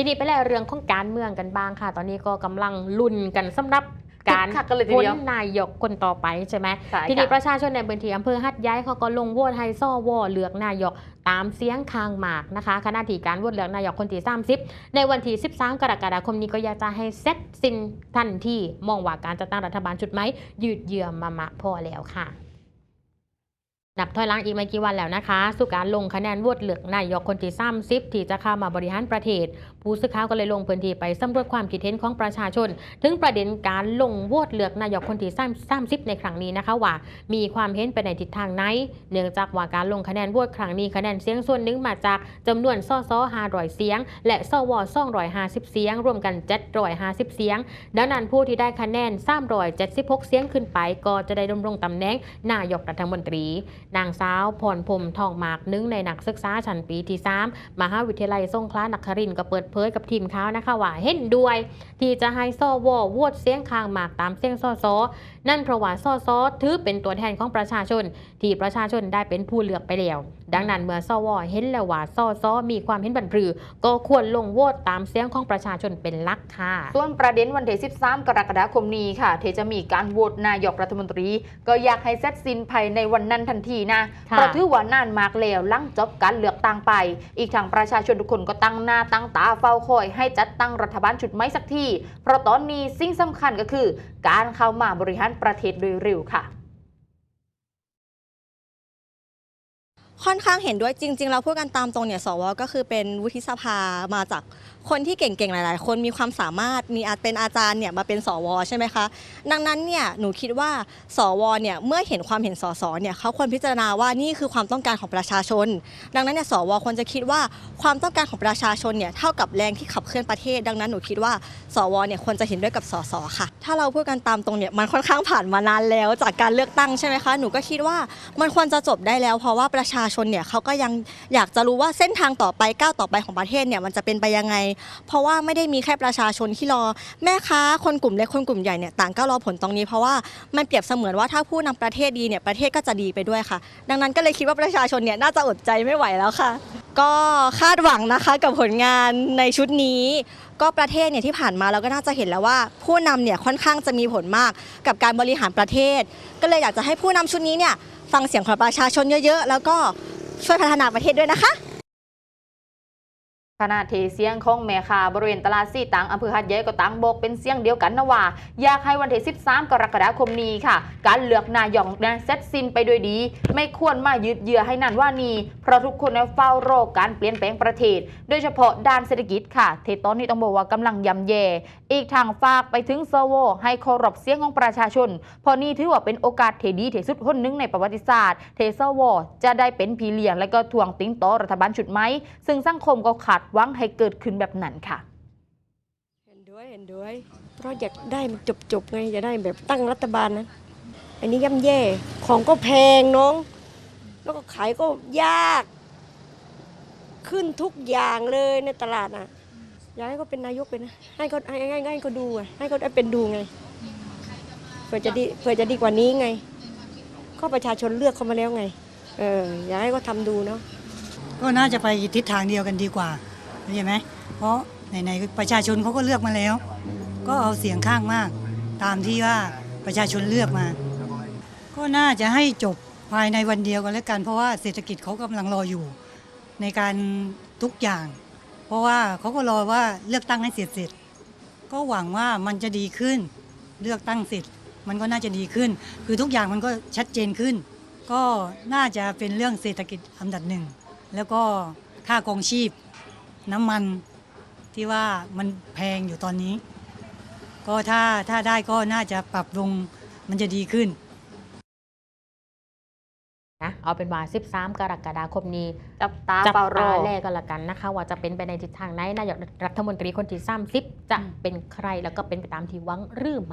ทีนี้ไปแล้วเรื่องของการเมืองกันบ้างค่ะ ตอนนี้ก็กำลังลุ้นกันสำหรับการคึกคักกันเลยทีพ้เดียวนนายกคนต่อไปใช่ไหมใช่ทีนี้ปค่ะระชาชนในพื้นที่อำเภอหัดย้ายเขาก็ลงโหวตให้ซ่อวอเลือกนายกตามเสียงคางหมากนะคะคณะที่การโหวตเลือกนายกคนที่30 ในวันที่ 13 กรกฎาคมนี้ก็อยากจะให้เสร็จสิ้นทันที่มองว่าการจัดตั้งรัฐบาลชุดไหมยืดเยื้อมามะพอแล้วค่ะนับถอยหลังอีกไม่กี่วันแล้วนะคะ สู่การลงคะแนนโหวตเลือกนายกคนที่30ที่จะเข้ามาบริหารประเทศ ผู้สื่อข่าวก็เลยลงพื้นที่ไปสำรวจความคิดเห็นของประชาชน ถึงประเด็นการลงโหวตเลือกนายกคนที่30ในครั้งนี้นะคะว่า มีความเห็นไปในทิศทางไหน เนื่องจากว่าการลงคะแนนโหวตครั้งนี้คะแนนเสียงส่วนหนึ่งมาจากจำนวนสส500เสียง และสว250 เสียง รวมกัน 750 เสียง ดังนั้นผู้ที่ได้คะแนน376 เสียงขึ้นไป ก็จะได้ดำรงตำแหน่งนายกรัฐมนตรี นางสาวพรพรมทองหมากนึ่งในนักศึกษาชั้นปีที่ 3 มหาวิทยาลัยสงขลานครินทร์ก็เปิดเผยกับทีมข่าวนะคะว่าเห็นด้วย ที่จะให้สวโหวตเสียงข้างมากตามเสียงสสนั่นเพราะว่าสสถือเป็นตัวแทนของประชาชน ที่ประชาชนได้เป็นผู้เลือกไปแล้วดังนั้นเมื่อสวเห็นแล้วว่าสสมีความเห็นบันพรือก็ควรลงโหวตตามเสียงของประชาชนเป็นหลักค่ะส่วนประเด็นวันที่13 กรกฎาคมนี้ค่ะที่จะมีการโหวตนายกรัฐมนตรี ก็อยากให้เสร็จสิ้นภายในวันนั้นทันทีนะค่ะเพราะถือว่านานมากแล้วหลังจบการเลือกตั้งไป อีกทางประชาชนทุกคนก็ตั้งหน้าตั้งตาเฝ้าคอยให้จัดตั้งรัฐบาลชุดไม่สักทีเพราะตอนนี้สิ่งสำคัญก็คือ การเข้ามาบริหารประเทศโดยเร็วค่ะ ค่อนข้างเห็นด้วยจริง ๆ เราพูดกันตามตรงเนี่ยสวก็คือเป็นวุฒิสภามาจากคนที่เก่งๆ หลายๆ คนมีความสามารถมีอาจเป็นอาจารย์เนี่ยมาเป็นสวใช่ไหมคะ ดังนั้นเนี่ยหนูคิดว่าสวเนี่ยเมื่อเห็นความเห็นสสเนี่ยเขาควรพิจารณาว่านี่คือความต้องการของประชาชน ดังนั้นเนี่ยสวควรจะคิดว่าความต้องการของประชาชนเนี่ยเท่ากับแรงที่ขับเคลื่อนประเทศ ดังนั้นหนูคิดว่าสวเนี่ยควรจะเห็นด้วยกับสสค่ะ ถ้าเราพูดกันตามตรงเนี่ยมันค่อนข้างผ่านมานานแล้วจากการเลือกตั้งใช่ไหมคะหนูก็คิดว่ามันควรจะจบได้แล้วเพราะว่าประชาชนเนี่ยเขาก็ยังอยากจะรู้ว่าเส้นทางต่อไปก้าวต่อไปของประเทศเนี่ยมันจะเป็นไปยังไง เพราะว่าไม่ได้มีแค่ประชาชนที่รอ แม่ค้าคนกลุ่มเล็กคนกลุ่มใหญ่เนี่ยต่างก็รอผลตรงนี้ เพราะว่ามันเปรียบเสมือนว่าถ้าผู้นำประเทศดีเนี่ยประเทศก็จะดีไปด้วยค่ะ ดังนั้นก็เลยคิดว่าประชาชนเนี่ยน่าจะอดใจไม่ไหวแล้วค่ะ ก็คาดหวังนะคะกับผลงานในชุดนี้ ก็ประเทศเนี่ยที่ผ่านมาเราก็น่าจะเห็นแล้วว่า ผู้นำเนี่ยค่อนข้างจะมีผลมากกับการบริหารประเทศ ก็เลยอยากจะให้ผู้นำชุดนี้เนี่ยฟังเสียงของประชาชนเยอะ ๆ แล้วก็ช่วยพัฒนาประเทศด้วยนะคะ ขณะที่เสียงของแม่ค้าบริเวณตลาดซี่ตังอำเภอหัดใหญ่ก็ตังบอกเป็นเสียงเดียวกันนะว่า อยากให้วันที่ 13 กรกฎาคมนี้ค่ะ การเลือกนายกนั้นเสร็จสิ้นไปโดยดี ไม่ควรมายืดเยื้อให้นานว่านี้ เพราะทุกคนเฝ้ารอการเปลี่ยนแปลงประเทศ โดยเฉพาะด้านเศรษฐกิจค่ะที่ตอนนี้ต้องบอกว่ากำลังย่ำแย่ อีกทางฝากไปถึงสวให้เคารพเสียงของประชาชนเพราะนี่ถือว่าเป็นโอกาสเทดีที่สุดหนหนึ่งในประวัติศาสตร์เทสวจะได้เป็นพีเลียงและก็ทวงติ้งต่อรัฐบาลชุดไหมซึ่งสังคมก็ขาดหวังให้เกิดขึ้นแบบนั้นค่ะ เห็นด้วยเห็นด้วย เพราะอยากได้มันจบจบๆไงจะได้แบบตั้งรัฐบาลนะอันนี้ย่ำแย่ของก็แพงน้อง แล้วก็ขายก็ยาก ขึ้นทุกอย่างเลยในตลาดอะอยากให้เขาเป็นนายกเป็นนะให้เขาให้ให้ให้เขาดูไงให้เขาได้เป็นดูไงเพื่อจะดีเพื่อจะดีกว่านี้ไงก็ประชาชนเลือกเขามาแล้วไง เอออยากให้เขาทำดูเนาะก็น่าจะไปทิศทางเดียวกันดีกว่า ใช่ไหมเพราะไหนๆประชาชนเขาก็เลือกมาแล้ว ก็เอาเสียงข้างมาก ตามที่ว่าประชาชนเลือกมา ก็น่าจะให้จบภายในวันเดียวกันแล้วกัน เพราะว่าเศรษฐกิจเขากำลังรออยู่ในการทุกอย่าง เพราะว่าเขาก็รอว่าเลือกตั้งให้เสร็จเสร็จก็หวังว่ามันจะดีขึ้นเลือกตั้งเสร็จมันก็น่าจะดีขึ้น คือทุกอย่างมันก็ชัดเจนขึ้น ก็น่าจะเป็นเรื่องเศรษฐกิจอันดับหนึ่งแล้วก็ค่ากองชีพ น้ำมันที่ว่ามันแพงอยู่ตอนนี้ ก็ถ้าถ้าได้ก็น่าจะปรับลงมันจะดีขึ้นนะเอาเป็นว่า 13 กรกฎาคมนี้จับตาจับเฝ้ารตาอแรกก็แล้วกันนะคะ ว่าจะเป็นไปในทิศทางไหนนายกรัฐมนตรีคนที่30จะเป็นใครแล้วก็เป็นไปตามที่หวังหรือไม่